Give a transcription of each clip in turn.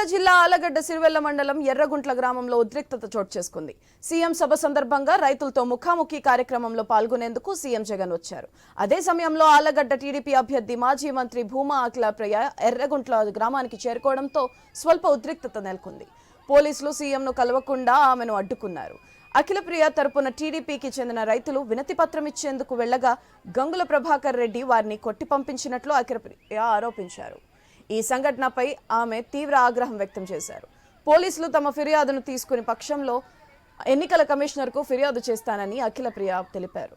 నంద్యాల జిల్లా ఆలగడ్డ సిరివెల్ల మండలం ఎర్రగుంట్ల గ్రామంలో ఉద్రిక్తత చోటు చేసుకుంది. సీఎం సభ సందర్భంగా రైతులతో ముఖాముఖి కార్యక్రమంలో పాల్గొనేందుకు సీఎం జగన్ వచ్చారు. అదే సమయంలో ఆలగడ్డ టీడీపీ అభ్యర్థి మాజీ మంత్రి భూమా అఖిలప్రియ ఎర్రగుంట్ల గ్రామానికి చేరుకోవడంతో స్వల్ప ఉద్రిక్తత నెలకొంది. పోలీసులు సీఎంను కలవకుండా ఆమెను అడ్డుకున్నారు. అఖిలప్రియ తరపున టీడీపీకి చెందిన రైతులు వినతి పత్రం ఇచ్చేందుకు వెళ్ళగా గంగుల ప్రభాకర్ రెడ్డి వారిని కొట్టి పంపించినట్లు అఖిలప్రియ ఆరోపించారు. ఈ సంఘటనపై ఆమె తీవ్ర ఆగ్రహం వ్యక్తం చేశారు. పోలీసులు తమ ఫిర్యాదును తీసుకుని పక్షంలో ఎన్నికల కమిషనర్కు ఫిర్యాదు చేస్తానని అఖిలప్రియ తెలిపారు.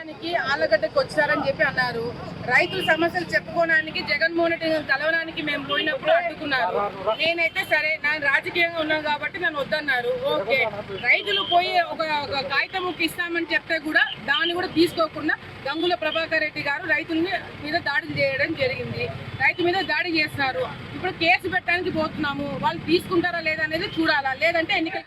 జగన్ ఆలగడ్డకు వచ్చారని చెప్పి అన్నారు. రైతుల సమస్యలు చెప్పుకోవడానికి జగన్మోహన్ రెడ్డి కలవడానికి మేము పోయినప్పుడు అడ్డుకున్నారు. నేనైతే సరే నేను రాజకీయంగా ఉన్నాను కాబట్టి నన్ను వద్దన్నారు. ఓకే. రైతులు పోయి ఒక కాగితం ఇస్తామని చెప్తే కూడా దాన్ని కూడా తీసుకోకుండా గంగుల ప్రభాకర్ రెడ్డి గారు రైతుల మీద దాడి చేయడం జరిగింది. రైతు మీద దాడి చేస్తున్నారు. ఇప్పుడు కేసు పెట్టడానికి పోతున్నాము. వాళ్ళు తీసుకుంటారా లేదా అనేది చూడాలా? లేదంటే ఎన్నికల